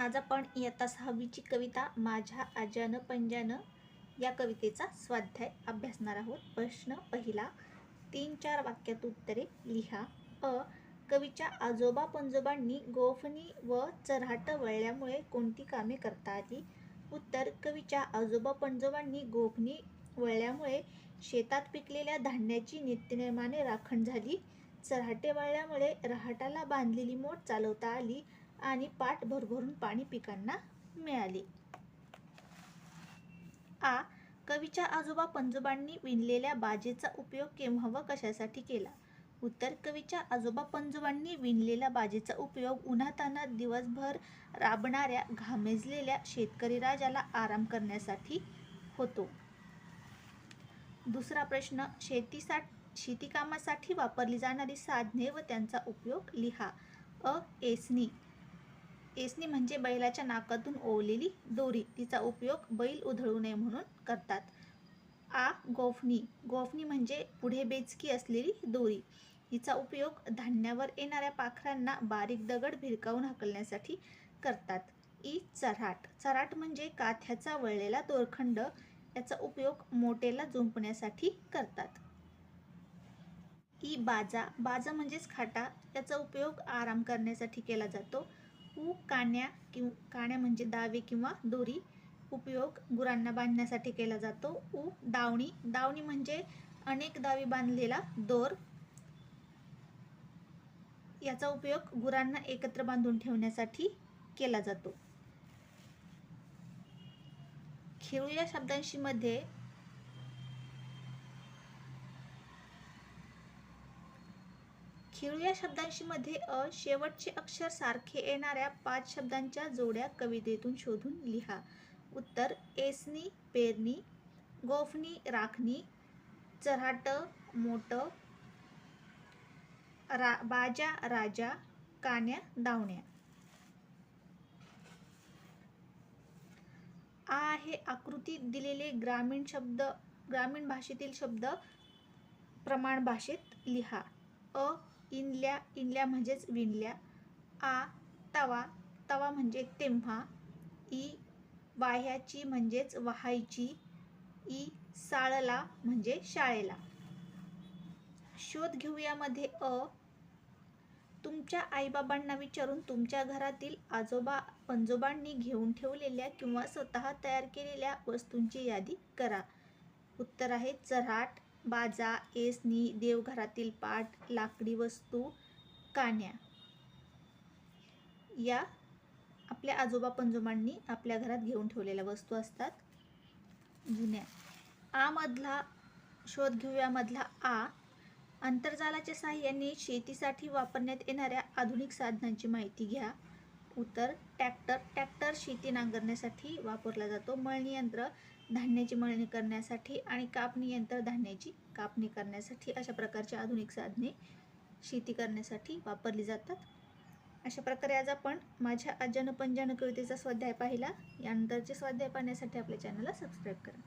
आज आपण इयत्ता सहावीची कविता माझ्या आज्यानं पंजानं या कवितेचा स्वाध्याय अभ्यासणार आहोत. प्रश्न पहिला तीन चार वाक्यात उत्तरे लिहा. अ कवीच्या आजोबा पंजोबांनी गोफणी व चऱ्हाट वळल्यामुळे कोणती कामे करता आली? उत्तर कवीच्या आजोबा पंजोबांनी गोफणी वळल्यामुळे शेतात पिकलेल्या धान्याची नित्यनेमाने राखण झाली. चऱ्हाटे वळल्यामुळे रहाटाला बांधलेली मोठ चालवता आली. आणि पाट भरभरून पाणी पिकांना मिळाले. आ कवीच्या आजोबा पंजोबांनी विणलेल्या बाजेचा उपयोग केव्हा व कशासाठी केला? उत्तर कवीच्या आजोबा पंजोबांनी विणलेल्या बाजेचा उपयोग उन्हाताना दिवसभर राबणाऱ्या घामेजलेल्या शेतकरी राजाला आराम करण्यासाठी होतो. दुसरा प्रश्न शेतीसाठी शेतीकामासाठी वापरली जाणारी साधने व त्यांचा उपयोग लिहा. अ एसनी एसनी म्हणजे बैलाच्या नाकातून ओवलेली दोरी. तिचा उपयोग बैल उधळू नये म्हणून करतात. आ गोफणी गोफणी म्हणजे पुढे बेचकी असलेली दोरी. हिचा उपयोग धान्यावर येणाऱ्या पाखरांना बारीक दगड भिरकावून हाकलण्यासाठी करतात. ई चराट. चराट म्हणजे काथ्याचा वळलेला दोरखंड. याचा उपयोग मोटेला झुंपण्यासाठी करतात. ई बाजा. बाजा म्हणजेच खाटा. याचा उपयोग आराम करण्यासाठी केला जातो. उ काण्या किंवा काण्या म्हणजे दावे किंवा दोरी उपयोग गुरांना बांधण्यासाठी केला जातो. ऊ दावणी. दावणी म्हणजे अनेक दावे बांधलेला दोर. याचा उपयोग गुरांना एकत्र बांधून ठेवण्यासाठी केला जातो. खेळू या शब्दांशी मध्ये खेळू या शब्दांशी मध्ये अ शेवटचे अक्षर सारखे येणाऱ्या पाच शब्दांच्या जोड्या कवितेतून शोधून लिहा. उत्तर एसनी पेरणी गोफणी राखणी चराट मोट रा बाजा राजा कान्या दावण्या. आ आहे आकृतीत दिलेले ग्रामीण शब्द ग्रामीण भाषेतील शब्द प्रमाण भाषेत लिहा. अ इनल्या इनल्या म्हणजेच विणल्या. आ तवा तवा म्हणजे तेव्हा. ई वाह्याची म्हणजेच वाहायची. ई साळला म्हणजे शाळेला. शोध घेऊयामध्ये अ. तुमच्या आईबाबांना विचारून तुमच्या घरातील आजोबा पंजोबांनी घेऊन ठेवलेल्या किंवा स्वतः तयार केलेल्या वस्तूंची यादी करा. उत्तर आहे चराट बाजा एसनी देवघरातील पाट लाकडी वस्तू कान्या या आपल्या आजोबा पंजोबांनी आपल्या घरात घेऊन ठेवलेल्या वस्तू असतात. जुन्या. आ मधला शोध घेऊयामधला आ आंतरजालाच्या सहाय्याने शेतीसाठी वापरण्यात येणाऱ्या आधुनिक साधनांची माहिती घ्या. उत्तर टॅक्टर टॅक्टर शेती नांगरण्यासाठी वापरला जातो. मळणी यंत्र धान्याची मळणी करण्यासाठी आणि कापणी यंत्र धान्याची कापणी करण्यासाठी अशा प्रकारची आधुनिक साधने शेती करण्यासाठी वापरली जातात. अशा प्रकारे आज आपण माझ्या आज्यानं पंजन कवितेचा स्वाध्याय पाहिला. यानंतरचे स्वाध्याय पाहण्यासाठी आपल्या चॅनलला सबस्क्राईब करा.